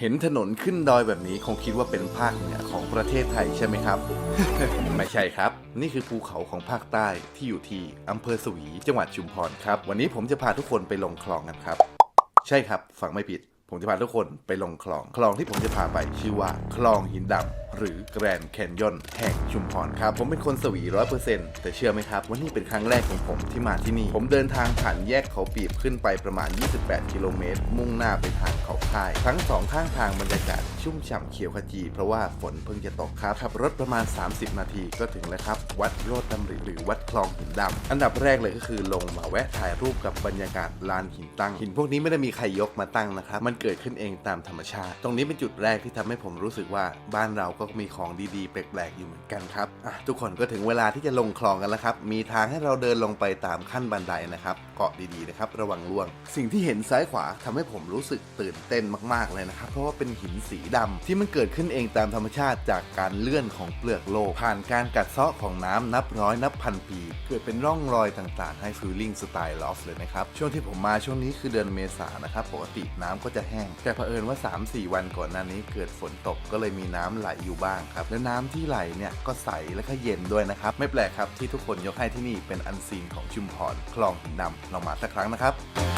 เห็นถนนขึ้นดอยแบบนี้คงคิดว่าเป็นภาคเหนือของประเทศไทยใช่ไหมครับ ไม่ใช่ครับ นี่คือภูเขาของภาคใต้ที่อยู่ที่อำเภอสวีจังหวัดชุมพรครับ วันนี้ผมจะพาทุกคนไปลงคลองกันครับ ใช่ครับฟังไม่ผิด ผมจะพาทุกคนไปลงคลอง คลองที่ผมจะพาไปชื่อว่าคลองหินดำหรือแกรนแคนยอนแห่งชุมพรครับ ผมเป็นคนสวีร้อยเปอร์เซ็นต์แต่เชื่อไหมครับว่านี่เป็นครั้งแรกของผมที่มาที่นี่ ผมเดินทางผ่านแยกเขาปีบขึ้นไปประมาณ 28 กิโลเมตรมุ่งหน้าไปทาง เขาค่าย ทั้งสองข้างทางบรรยากาศชุ่มฉ่ำเขียวขจี เพราะว่าฝนเพิ่งจะตกครับ ขับรถประมาณ 30 นาทีก็ถึงแล้วครับ วัดโรดดำริหรือวัดคลองหินดำอันดับแรกเลยก็คือลงมาแวะถ่ายรูปกับบรรยากาศลานหินตั้ง หินพวกนี้ไม่ได้มีใครยกมาตั้งนะครับ มันเกิดขึ้นเองตามธรรมชาติ ตรงนี้เป็นจุดแรกที่ทำให้ผมรู้สึกว่าบ้านเราก็มีของดีๆ แปลกๆ อยู่เหมือนกันครับทุกคนก็ถึงเวลาที่จะลงคลองกันแล้วครับ มีทางให้เราเดินลงไปตามขั้นบันไดนะครับ เกาะดีๆนะครับ ระวังล่วง สิ่งที่เห็นซ้ายขวาทำให้ผมรู้สึกตื่นเต้นมากๆเลยนะครับ เพราะว่าเป็นหินสีดำที่มันเกิดขึ้นเองตามธรรมชาติจากการเลื่อนของเปลือกโลก ผ่านการกัดเซาะของน้ำนับร้อยนับพันปี เกิดเป็นร่องรอยต่างๆ ให้ฟิลลิ่งสไตล์ลอฟเลยนะครับ ช่วงที่ผมมาช่วงนี้คือเดือนเมษานะครับปกติน้ำก็จะแห้ง แต่เผอิญว่า 3-4 วันก่อนหน้านี้เกิดฝนตกก็เลยมีน้ำไหลอยู่บ้างครับ และน้ำที่ไหลเนี่ยก็ใสและก็เย็นด้วยนะครับ ไม่แปลกครับที่ทุกคนยกให้ที่นี่เป็นอันซีนของชุมพรคลองหินดำลองมาสักครั้งนะครับ